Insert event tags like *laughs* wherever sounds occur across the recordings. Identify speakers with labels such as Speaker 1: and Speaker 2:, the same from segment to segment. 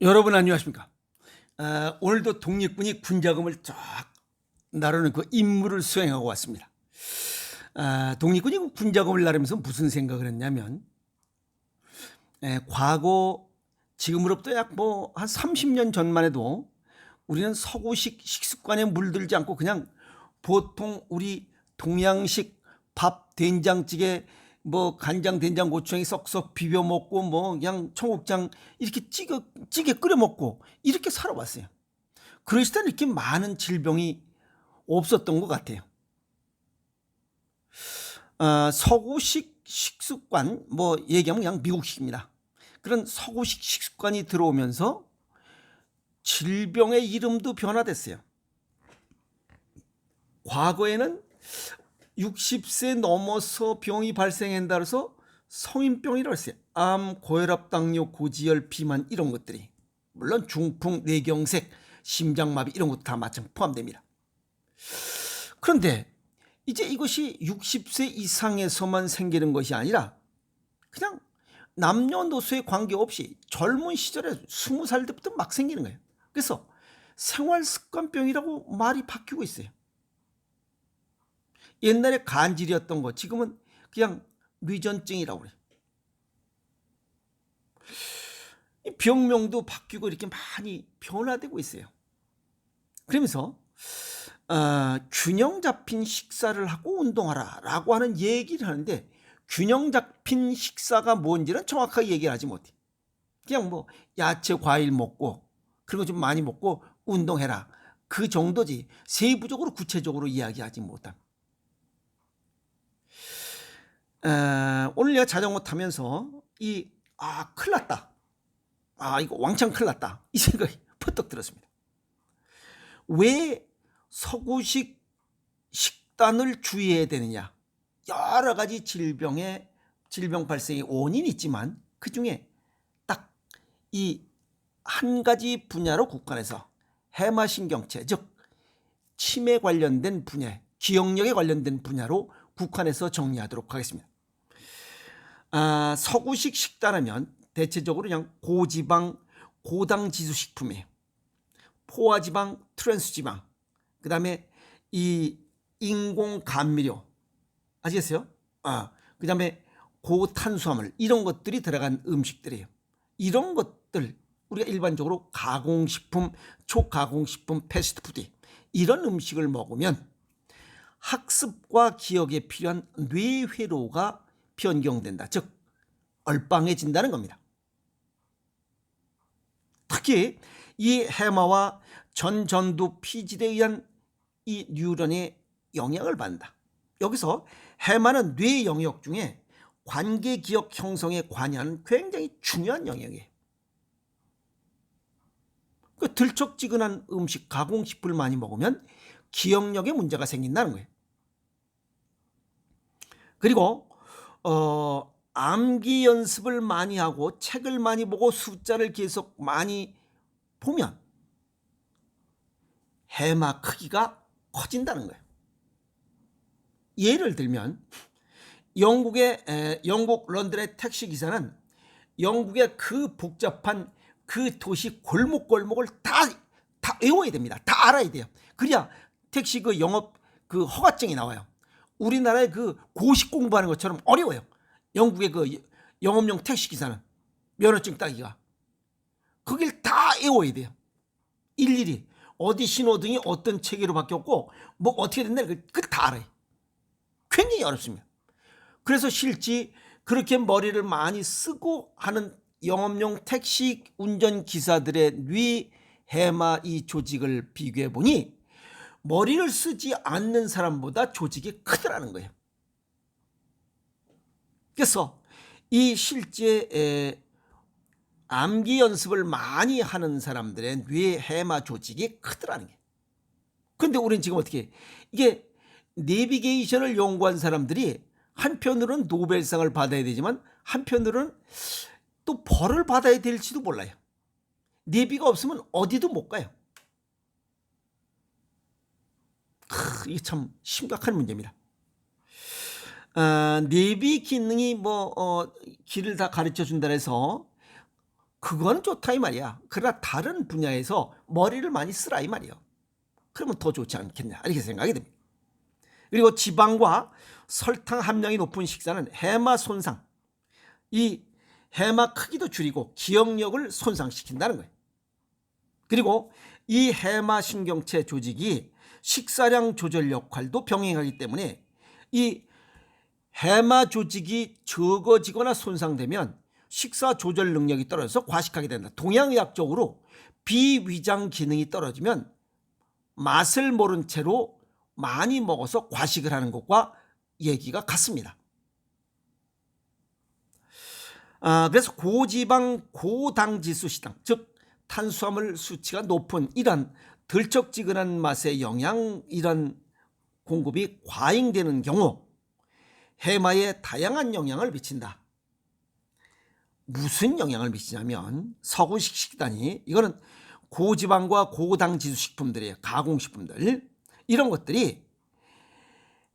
Speaker 1: 여러분 안녕하십니까? 아, 오늘도 독립군이 군자금을 쫙 나르는 그 임무를 수행하고 왔습니다. 아, 독립군이 그 군자금을 나르면서 무슨 생각을 했냐면 에, 과거 지금으로부터 약 뭐 한 30년 전만 해도 우리는 서구식 식습관에 물들지 않고 그냥 보통 우리 동양식 밥 된장찌개 뭐 간장 된장 고추장에 썩썩 비벼 먹고 뭐 그냥 청국장 이렇게 찌개 찌개 끓여 먹고 이렇게 살아왔어요. 그러실 때는 이렇게 많은 질병이 없었던 것 같아요. 아, 서구식 식습관 뭐 얘기하면 그냥 미국식입니다. 그런 서구식 식습관이 들어오면서 질병의 이름도 변화됐어요. 과거에는 60세 넘어서 병이 발생한다 그래서 성인병이라고 했어요. 암, 고혈압, 당뇨, 고지혈, 비만 이런 것들이 물론 중풍, 뇌경색, 심장마비 이런 것도 다 마찬 포함됩니다. 그런데 이제 이것이 60세 이상에서만 생기는 것이 아니라 그냥 남녀노소에 관계없이 젊은 시절에 20살 때부터 막 생기는 거예요. 그래서 생활습관병이라고 말이 바뀌고 있어요. 옛날에 간질이었던 거 지금은 그냥 뇌전증이라고 그래요. 이 병명도 바뀌고 이렇게 많이 변화되고 있어요. 그러면서 어, 균형 잡힌 식사를 하고 운동하라라고 하는 얘기를 하는데 균형 잡힌 식사가 뭔지는 정확하게 얘기를 하지 못해. 그냥 뭐 야채 과일 먹고 그런 거 좀 많이 먹고 운동해라. 그 정도지 세부적으로 구체적으로 이야기하지 못함. 에, 오늘 내가 자전거 타면서 이, 아, 큰일 났다. 아, 이거 왕창 큰일 났다. *laughs* 이 생각이 퍼뜩 들었습니다. 왜 서구식 식단을 주의해야 되느냐? 여러 가지 질병의, 질병 발생의 원인이 있지만 그 중에 딱 이 한 가지 분야로 국간에서 해마신경체, 즉, 치매 관련된 분야, 기억력에 관련된 분야로 국한에서 정리하도록 하겠습니다. 아, 서구식 식단하면 대체적으로 그냥 고지방, 고당 지수 식품이에요. 포화지방, 트랜스지방, 그 다음에 이 인공 감미료, 아시겠어요? 아, 그 다음에 고탄수화물, 이런 것들이 들어간 음식들이에요. 이런 것들, 우리가 일반적으로 가공식품, 초가공식품, 패스트푸드, 이런 음식을 먹으면 학습과 기억에 필요한 뇌회로가 변경된다. 즉, 얼빵해진다는 겁니다. 특히 이 해마와 전전두 피질에 의한 이 뉴런의 영향을 받는다. 여기서 해마는 뇌 영역 중에 관계 기억 형성에 관여하는 굉장히 중요한 영역이에요. 그 들쩍지근한 음식, 가공식품을 많이 먹으면 기억력에 문제가 생긴다는 거예요. 그리고 어, 암기 연습을 많이 하고 책을 많이 보고 숫자를 계속 많이 보면 해마 크기가 커진다는 거예요. 예를 들면 영국의 에, 영국 런던의 택시 기사는 영국의 그 복잡한 그 도시 골목골목을 다, 다 외워야 됩니다. 다 알아야 돼요. 그래야 택시 그 영업 그 허가증이 나와요. 우리나라의 그 고시 공부하는 것처럼 어려워요. 영국의 그 영업용 택시 기사는 면허증 따기가 그길 다 외워야 돼요. 일일이 어디 신호등이 어떤 체계로 바뀌었고 뭐 어떻게 된다 그다 알아요. 굉장히 어렵습니다. 그래서 실제 그렇게 머리를 많이 쓰고 하는 영업용 택시 운전 기사들의 뇌 해마 이 조직을 비교해 보니 머리를 쓰지 않는 사람보다 조직이 크더라는 거예요. 그래서 이 실제 암기 연습을 많이 하는 사람들의 뇌 해마 조직이 크더라는 게. 근데 우리는 지금 어떻게 이게 내비게이션을 연구한 사람들이 한편으로는 노벨상을 받아야 되지만 한편으로는 또 벌을 받아야 될지도 몰라요. 내비가 없으면 어디도 못 가요. 크, 이게 참 심각한 문제입니다. 아, 내비 기능이 뭐 어, 길을 다 가르쳐 준다 해서 그거는 좋다 이 말이야. 그러나 다른 분야에서 머리를 많이 쓰라 이 말이에요. 그러면 더 좋지 않겠냐 이렇게 생각이 듭니다. 그리고 지방과 설탕 함량이 높은 식사는 해마 손상, 이 해마 크기도 줄이고 기억력을 손상시킨다는 거예요. 그리고 이 해마 신경체 조직이 식사량 조절 역할도 병행하기 때문에 이 해마 조직이 적어지거나 손상되면 식사 조절 능력이 떨어져서 과식하게 된다. 동양의학적으로 비위장 기능이 떨어지면 맛을 모른 채로 많이 먹어서 과식을 하는 것과 얘기가 같습니다. 아, 그래서 고지방 고당 지수 식당, 즉 탄수화물 수치가 높은 이런 들쩍지근한 맛의 영양 이런 공급이 과잉되는 경우 해마에 다양한 영향을 미친다. 무슨 영향을 미치냐면 서구식 식단이 이거는 고지방과 고당 지수 식품들이에요. 가공식품들. 이런 것들이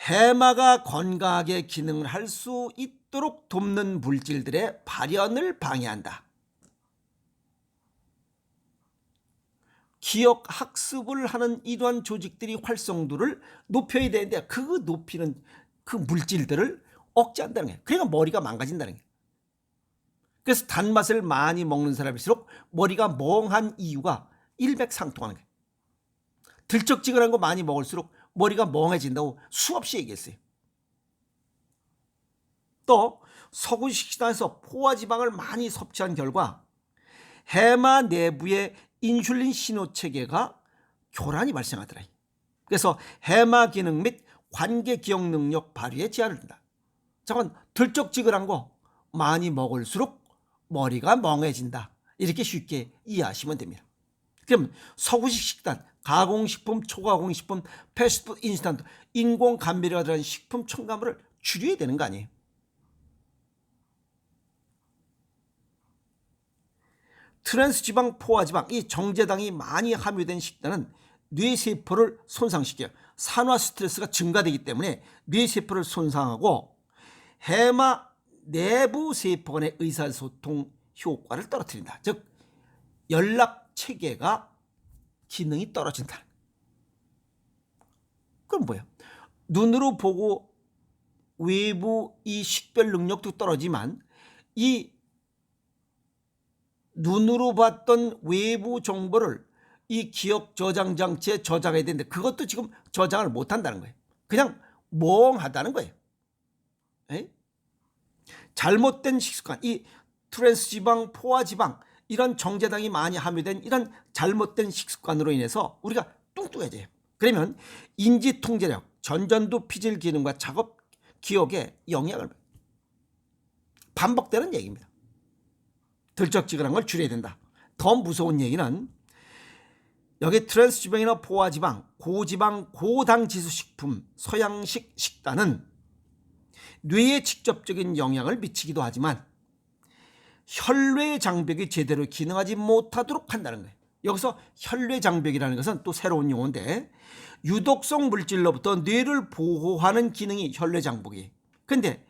Speaker 1: 해마가 건강하게 기능을 할 수 있도록 돕는 물질들의 발현을 방해한다. 기억 학습을 하는 이러한 조직들이 활성도를 높여야 되는데 그 높이는 그 물질들을 억제한다는 거예요. 그러니까 머리가 망가진다는 거예요. 그래서 단맛을 많이 먹는 사람일수록 머리가 멍한 이유가 일맥상통하는 거예요. 들쩍지근한 거 많이 먹을수록 머리가 멍해진다고 수없이 얘기했어요. 또 서구식 식단에서 포화지방을 많이 섭취한 결과 해마 내부의 인슐린 신호 체계가 교란이 발생하더라. 그래서 해마 기능 및 관계 기억 능력 발휘에 제한을 둔다. 잠깐 들쩍지근한 거 많이 먹을수록 머리가 멍해진다. 이렇게 쉽게 이해하시면 됩니다. 그럼 서구식 식단, 가공식품, 초가공식품, 패스트푸드, 인스턴트, 인공 감미료가 들어간 식품 첨가물을 줄여야 되는 거 아니에요? 트랜스 지방, 포화 지방, 이 정제당이 많이 함유된 식단은 뇌세포를 손상시켜요. 산화 스트레스가 증가되기 때문에 뇌세포를 손상하고 해마 내부 세포 간의 의사소통 효과를 떨어뜨린다. 즉 연락 체계가 기능이 떨어진다. 그럼 뭐야? 눈으로 보고 외부 이 식별 능력도 떨어지만 이 눈으로 봤던 외부 정보를 이 기억 저장 장치에 저장해야 되는데 그것도 지금 저장을 못 한다는 거예요. 그냥 멍하다는 거예요. 에이? 잘못된 식습관, 이 트랜스 지방, 포화 지방 이런 정제당이 많이 함유된 이런 잘못된 식습관으로 인해서 우리가 뚱뚱해져요. 그러면 인지 통제력, 전전두 피질 기능과 작업 기억에 영향을 반복되는 얘기입니다. 들쩍지근한 걸 줄여야 된다. 더 무서운 얘기는 여기 트랜스 지방이나 포화 지방, 고지방, 고당 지수 식품, 서양식 식단은 뇌에 직접적인 영향을 미치기도 하지만 혈뇌 장벽이 제대로 기능하지 못하도록 한다는 거예요. 여기서 혈뇌 장벽이라는 것은 또 새로운 용어인데 유독성 물질로부터 뇌를 보호하는 기능이 혈뇌 장벽이. 근데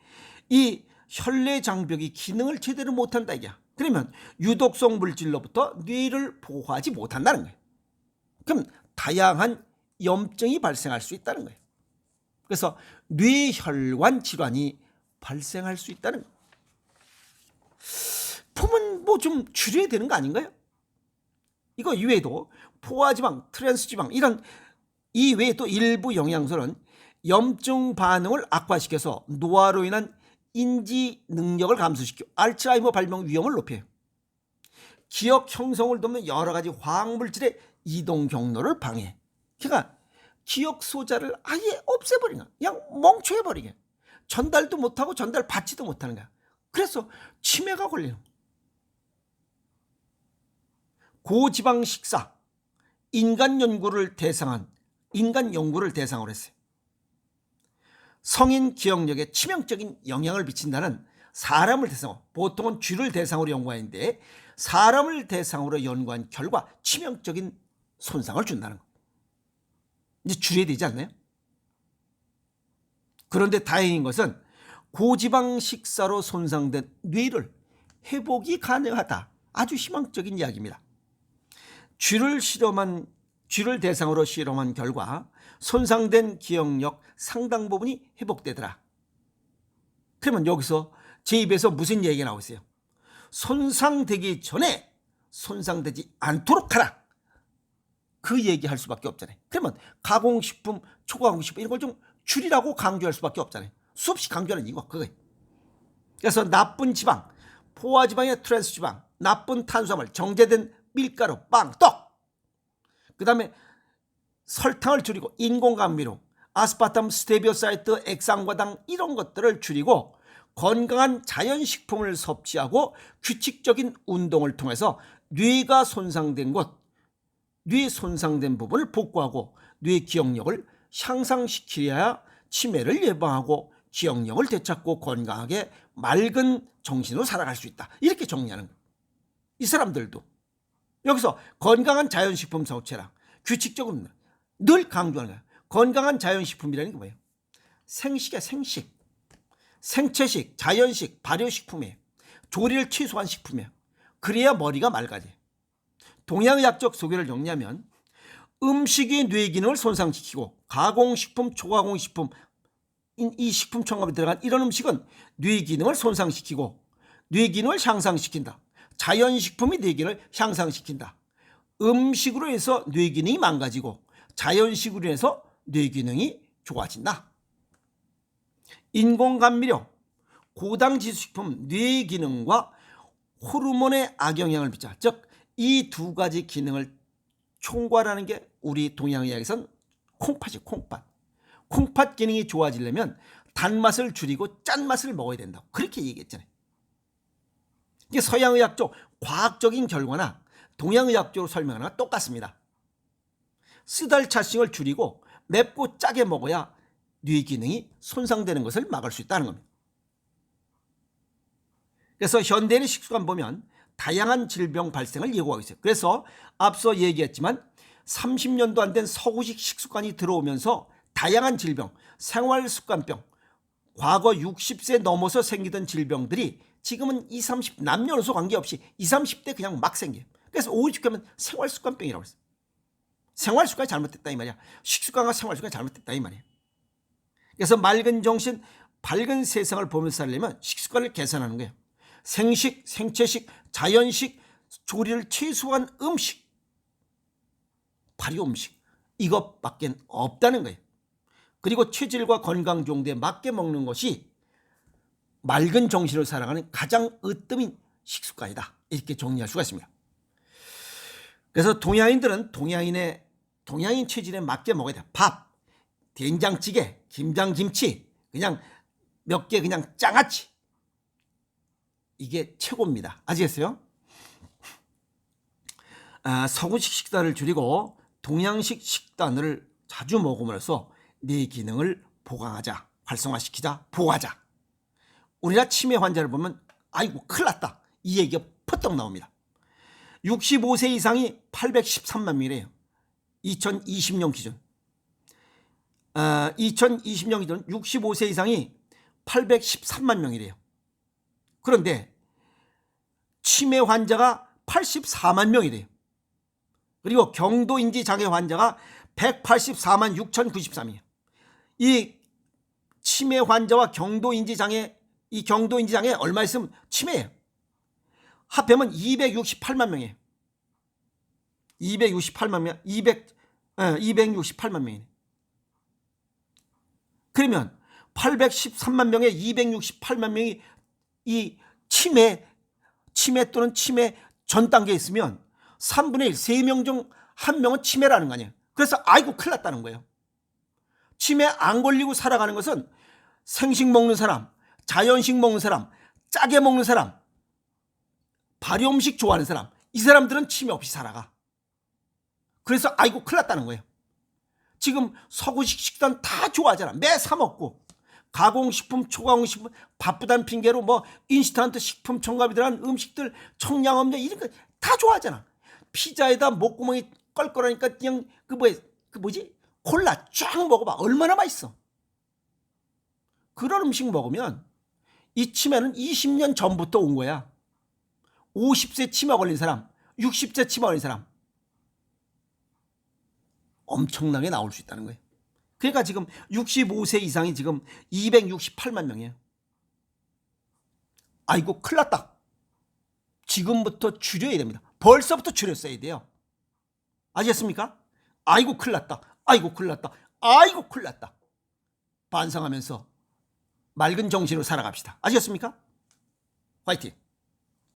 Speaker 1: 이 혈뇌 장벽이 기능을 제대로 못한다 이게. 그러면 유독성 물질로부터 뇌를 보호하지 못한다는 거예요. 그럼 다양한 염증이 발생할 수 있다는 거예요. 그래서 뇌혈관 질환이 발생할 수 있다는 거예요. 품은 뭐 좀 줄여야 되는 거 아닌가요? 이거 이외에도 포화지방, 트랜스지방 이런 이외에 또 일부 영양소는 염증 반응을 악화시켜서 노화로 인한 인지 능력을 감소시켜 알츠하이머 발병 위험을 높여요. 기억 형성을 돕는 여러 가지 화학물질의 이동 경로를 방해. 그러니까 기억 소자를 아예 없애버리는 거야. 그냥 멍청해버리게. 전달도 못하고 전달 받지도 못하는 거야. 그래서 치매가 거야. 고지방 식사, 인간 연구를 대상한, 인간 연구를 대상으로 했어요. 성인 기억력에 치명적인 영향을 미친다는 사람을 대상으로, 보통은 쥐를 대상으로 연구하는데 사람을 대상으로 연구한 결과 치명적인 손상을 준다는 거. 이제 줄여야 되지 않나요? 그런데 다행인 것은 고지방 식사로 손상된 뇌를 회복이 가능하다. 아주 희망적인 이야기입니다. 쥐를 실험한 쥐를 대상으로 실험한 결과 손상된 기억력 상당 부분이 회복되더라. 그러면 여기서 제 입에서 무슨 얘기가 나오고 있어요? 손상되기 전에 손상되지 않도록 하라. 그 얘기할 수밖에 없잖아요. 그러면 가공식품, 초가공식품 이런 걸 좀 줄이라고 강조할 수밖에 없잖아요. 수없이 강조하는 이유가 그거예요. 그래서 나쁜 지방, 포화지방의 트랜스 지방, 나쁜 탄수화물, 정제된 밀가루, 빵, 떡. 그 다음에 설탕을 줄이고 인공감미료, 아스파탐, 스테비오사이트, 액상과당 이런 것들을 줄이고 건강한 자연식품을 섭취하고 규칙적인 운동을 통해서 뇌가 손상된 곳, 뇌 손상된 부분을 복구하고 뇌 기억력을 향상시켜야 치매를 예방하고 기억력을 되찾고 건강하게 맑은 정신으로 살아갈 수 있다. 이렇게 정리하는 거예요. 이 사람들도 여기서 건강한 자연식품 섭취라 규칙적으로 늘 강조하는 거예요. 건강한 자연식품이라는 게 뭐예요? 생식이야 생식. 생채식, 자연식, 발효식품이에요. 조리를 취소한 식품이에요. 그래야 머리가 맑아져요. 동양의학적 소개를 정리하면 음식이 뇌 기능을 손상시키고 가공식품, 초가공식품 이- 이 식품 첨가에 들어간 이런 음식은 뇌 기능을 손상시키고 뇌 기능을 향상시킨다. 자연식품이 뇌 기능을 향상시킨다. 음식으로 해서 뇌 기능이 망가지고 자연식으로 해서 뇌 기능이 좋아진다. 인공감미료, 고당 지수식품, 뇌 기능과 호르몬에 악영향을 미쳐. 즉, 이 두 가지 기능을 총괄하는 게 우리 동양의학에선 콩팥이 콩팥. 콩팥 기능이 좋아지려면 단맛을 줄이고 짠맛을 먹어야 된다고. 그렇게 얘기했잖아요. 이게 서양의학 쪽 과학적인 결과나 동양의학적으로 설명하는 건 똑같습니다. 쓰달차싱을 줄이고 맵고 짜게 먹어야 뇌 기능이 손상되는 것을 막을 수 있다는 겁니다. 그래서 현대인의 식습관 보면 다양한 질병 발생을 예고하고 있어요. 그래서 앞서 얘기했지만 30년도 안 된 서구식 식습관이 들어오면서 다양한 질병, 생활습관병, 과거 60세 넘어서 생기던 질병들이 지금은 20, 30 남녀노소 관계없이 20, 30대 그냥 막 생겨요. 그래서 오죽하면 생활습관병이라고 했어요. 생활 습관이 잘못됐다 이 말이야. 식습관과 생활 습관이 잘못됐다 이 말이야. 그래서 맑은 정신, 밝은 세상을 보면서 살려면 식습관을 개선하는 거예요. 생식, 생채식, 자연식, 조리를 최소한 음식, 발효 음식 이것밖에 없다는 거예요. 그리고 체질과 건강 정도에 맞게 먹는 것이 맑은 정신을 살아가는 가장 으뜸인 식습관이다. 이렇게 정리할 수가 있습니다. 그래서 동양인들은 동양인의 동양인 체질에 맞게 먹어야 돼. 밥, 된장찌개, 김장김치, 그냥 몇 개 그냥 장아찌. 이게 최고입니다. 아시겠어요? 아, 서구식 식단을 줄이고 동양식 식단을 자주 먹음으로써 뇌 기능을 보강하자, 활성화시키자, 보호하자. 우리나라 치매 환자를 보면 아이고 큰일 났다. 이 얘기가 퍼떡 나옵니다. 65세 이상이 813만 명이래요. 2020년 기준. 아, 2020년 기준 65세 이상이 813만 명이래요. 그런데 치매 환자가 84만 명이래요. 그리고 경도 인지 장애 환자가 184만 6,093이에요. 이 치매 환자와 경도 인지 장애 이 경도 인지 장애 얼마 있으면 치매예요. 합하면 268만 명이에요. 268만 명, 200, 예, 268만 명이네. 그러면 813만 명에 268만 명이 이 치매, 치매 또는 치매 전 단계에 있으면 3분의 1, 3명 중 1명은 치매라는 거 아니에요. 그래서 아이고 큰일 났다는 거예요. 치매 안 걸리고 살아가는 것은 생식 먹는 사람, 자연식 먹는 사람, 짜게 먹는 사람, 발효 음식 좋아하는 사람, 이 사람들은 치매 없이 살아가. 그래서 아이고 큰일 났다는 거예요. 지금 서구식 식단 다 좋아하잖아. 매 사 먹고. 가공식품, 초가공식품, 바쁘다는 핑계로 뭐 인스턴트 식품 첨가비 들어간 음식들, 청량음료 이런 거 다 좋아하잖아. 피자에다 목구멍이 껄껄하니까 그냥 그 뭐야, 그 뭐지? 콜라 쫙 먹어봐. 얼마나 맛있어. 그런 음식 먹으면 이 치매는 20년 전부터 온 거야. 50세 치마 걸린 사람, 60세 치마 걸린 사람 엄청나게 나올 수 있다는 거예요. 그러니까 지금 65세 이상이 지금 268만 명이에요. 아이고 큰일 났다. 지금부터 줄여야 됩니다. 벌써부터 줄였어야 돼요. 아시겠습니까? 아이고 큰일 났다. 아이고 큰일 났다. 아이고 큰일 났다. 반성하면서 맑은 정신으로 살아갑시다. 아시겠습니까? 화이팅!